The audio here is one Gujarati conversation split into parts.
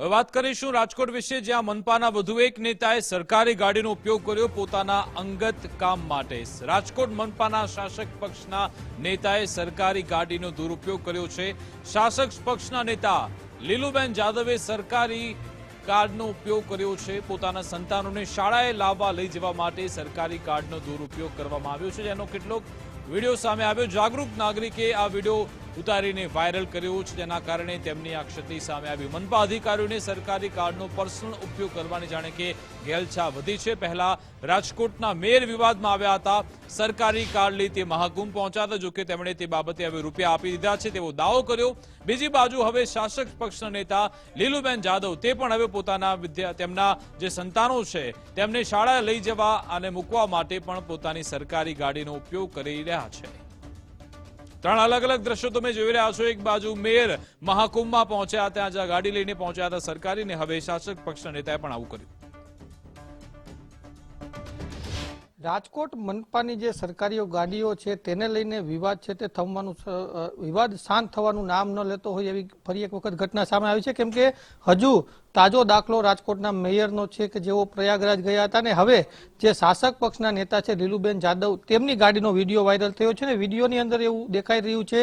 હવે વાત કરીશું રાજકોટ વિશે, જ્યાં મનપાના વધુ એક નેતાએ સરકારી ગાડીનો ઉપયોગ કર્યો પોતાના અંગત કામ માટે. રાજકોટ મનપાના શાસક પક્ષના નેતાએ સરકારી ગાડીનો દુરુપયોગ કર્યો છે. શાસક પક્ષના નેતા લીલુબેન જાદવે સરકારી કાર્ડનો ઉપયોગ કર્યો છે. પોતાના સંતાનોને શાળાએ લાવવા લઈ જવા માટે સરકારી કાર્ડનો દુરુપયોગ કરવામાં આવ્યો છે. જેનો કેટલોક વીડિયો સામે આવ્યો. જાગૃત નાગરિકે આ વીડિયો ઉતારીને વાયરલ કર્યું છે, જેના કારણે તેમની આ ક્ષતિ સામે આવી. મનપા અધિકારીઓને સરકારી કાર્ડનો પર્સનલ ઉપયોગ કરવાની જાણે કે ગેલછા વધી છે. પહેલા રાજકોટના મેયર વિવાદમાં આવ્યા હતા. સરકારી કાર્ડ લઈ તે મહાકુંભ પહોંચ્યા હતા, જોકે તેમણે તે બાબતે હવે રૂપિયા આપી દીધા છે. તેવો દાવો કર્યો. બીજી બાજુ હવે શાસક પક્ષના નેતા લીલુબેન જાદવ, તે પણ હવે પોતાના વિદ્યા, તેમના જે સંતાનો છે, તેમને શાળાએ લઈ જવા અને મૂકવા માટે પણ પોતાની સરકારી ગાડીનો ઉપયોગ કરી રહ્યા છે. ત્રણ અલગ અલગ દ્રશ્યો તમે જોઈ રહ્યા છો. એક બાજુ મેયર મહાકુંભમાં પહોંચ્યા ત્યાં જ્યાં ગાડી લઈને પહોંચ્યા હતા. સરકારી ને હવે શાસક પક્ષના નેતાએ પણ આવું કર્યું. રાજકોટ મનપાની જે સરકારી ગાડીઓ છે, તેને લઈને વિવાદ છે તે થવાનું વિવાદ શાંત થવાનું નામ ન લેતો હોય એવી ફરી એક વખત ઘટના સામે આવી છે. કેમ કે હજુ તાજો દાખલો રાજકોટના મેયરનો છે કે જેઓ પ્રયાગરાજ ગયા હતા ને હવે જે શાસક પક્ષના નેતા છે લીલુબેન જાદવ, તેમની ગાડીનો વીડિયો વાયરલ થયો છે ને વિડીયોની અંદર એવું દેખાઈ રહ્યું છે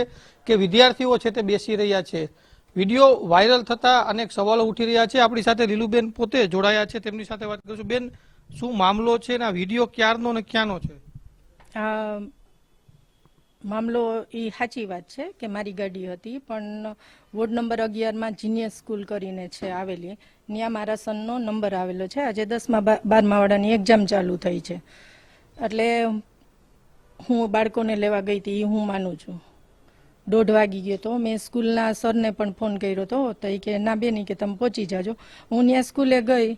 કે વિદ્યાર્થીઓ છે તે બેસી રહ્યા છે. વીડિયો વાયરલ થતા અનેક સવાલો ઉઠી રહ્યા છે. આપણી સાથે લીલુબેન પોતે જોડાયા છે. તેમની સાથે વાત કરીશું. બેન શું મામલો છે ને આ વીડિયો ક્યારનો ને ક્યાંનો છે? મામલો એ સાચી વાત છે કે મારી ગાડી હતી, પણ વોર્ડ નંબર અગિયારમાં જીનિયર સ્કૂલ કરીને છે આવેલી. ત્યાં મારા સનનો નંબર આવેલો છે. આજે દસમા બા- બારમા વાળાની એક્ઝામ ચાલુ થઈ છે. એટલે હું બાળકોને લેવા ગઈ હતી, એ હું માનું છું. દોઢ વાગી ગયો તો મેં સ્કૂલના સરને પણ ફોન કર્યો હતો તો એ કે, ના બેની કે તમે પહોંચી જાજો. હું ત્યાં સ્કૂલે ગઈ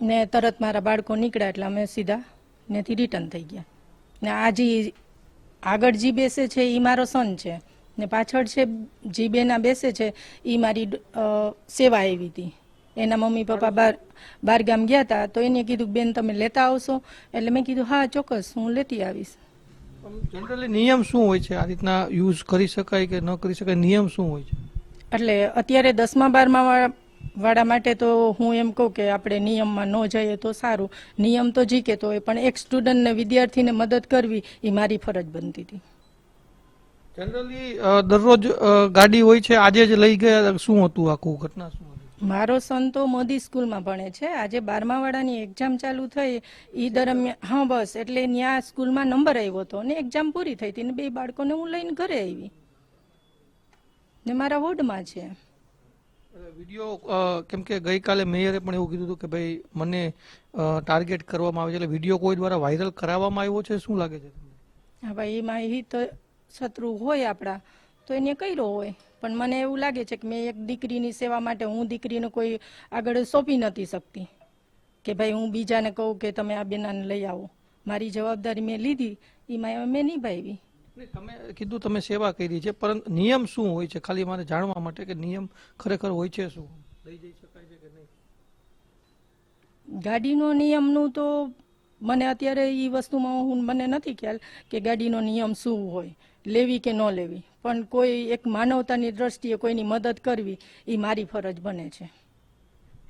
ને તરત મારા બાળકો નીકળ્યા એટલે અમે સીધા નેથી રિટર્ન થઈ ગયા. ને આ જે આગળ જી બેસે છે એ મારો સન છે. ને પાછળ છે જી બેના બેસે છે એ મારી સેવા આવી હતી. એના મમ્મી પપ્પા બાર બાર ગામ ગયા હતા તો એને કીધું બેન તમે લેતા આવશો. એટલે મેં કીધું હા ચોક્કસ હું લેતી આવીશ. જનરલી નિયમ શું હોય છે? આ રીતના યુઝ કરી શકાય કે ન કરી શકાય? નિયમ શું હોય છે? એટલે અત્યારે દસમા બારમા વાળા માટે તો હું એમ કહું કે આપણે નિયમમાં ન જઈએ તો સારું. નિયમ તો જીકેતો હોય પણ એક સ્ટુડન્ટને વિદ્યાર્થીને મદદ કરવી એ મારી ફરજ બનતી હતી. જનરલી દરરોજ ગાડી હોય છે આજે જ લઈ ગયા શું હતું આખું ઘટના શું મારો સન તો મોદી સ્કૂલમાં ભણે છે. આજે બારમા વાળાની એક્ઝામ ચાલુ થઈ. એ દરમિયાન હા બસ એટલે ત્યાં સ્કૂલમાં નંબર આવ્યો હતો ને એક્ઝામ પૂરી થઈ હતી ને બે બાળકોને હું લઈને ઘરે આવી. ને મારા વોર્ડમાં છે. વીડિયો કેમ કે ગઈકાલે મેયરે પણ એવું કીધું હતું કે ભાઈ, મને ટાર્ગેટ કરવામાં આવે છે. એટલે વીડિયો કોઈ દ્વારા વાયરલ કરાવવામાં આવ્યો છે? શું લાગે છે તમને? ભાઈ, એમાં હિત શત્રુ હોય આપણા. તો એને કર્યો હોય. પણ મને એવું લાગે છે કે મેં એક દીકરીની સેવા માટે, હું દીકરીને કોઈ આગળ સોંપી નથી શકતી. કે ભાઈ, હું બીજાને કહું કે તમે આ બેનાને લઈ આવો. મારી જવાબદારી મેં લીધી. એમાં મેં નિભાવી. તમે કીધું તમે સેવા કરી છે, પરંતુ નિયમ શું હોય છે? ખાલી મારે જાણવા માટે કે નિયમ ખરેખર હોય છે શું? લઈ જઈ શકાય છે કે નહીં? ગાડીનો નિયમનું તો મને અત્યારે એ વસ્તુમાં હું મને નથી ખ્યાલ કે ગાડીનો નિયમ શું હોય, લેવી કે ન લેવી. પણ કોઈ એક માનવતાની દ્રષ્ટિએ કોઈની મદદ કરવી એ મારી ફરજ બને છે.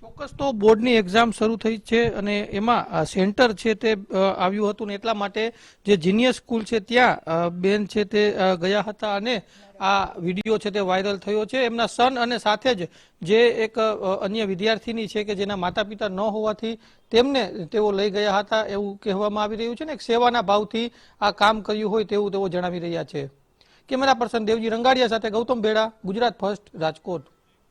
ચોક્કસ તો બોર્ડની એક્ઝામ શરૂ થઈ છે અને એમાં સેન્ટર છે તે આવ્યું હતું ને એટલા માટે જે જીનિયર સ્કૂલ છે ત્યાં બેન છે તે ગયા હતા અને આ વીડિયો છે તે વાયરલ થયો છે. એમના સન અને સાથે જ જે એક અન્ય વિદ્યાર્થીની છે કે જેના માતા પિતા ન હોવાથી તેમને તેઓ લઈ ગયા હતા એવું કહેવામાં આવી રહ્યું છે ને સેવાના ભાવથી આ કામ કર્યું હોય તેવું તેઓ જણાવી રહ્યા છે. કેમેરા પર્સન દેવજી રંગાડિયા સાથે ગૌતમ ભેડા ગુજરાત ફર્સ્ટ, રાજકોટ.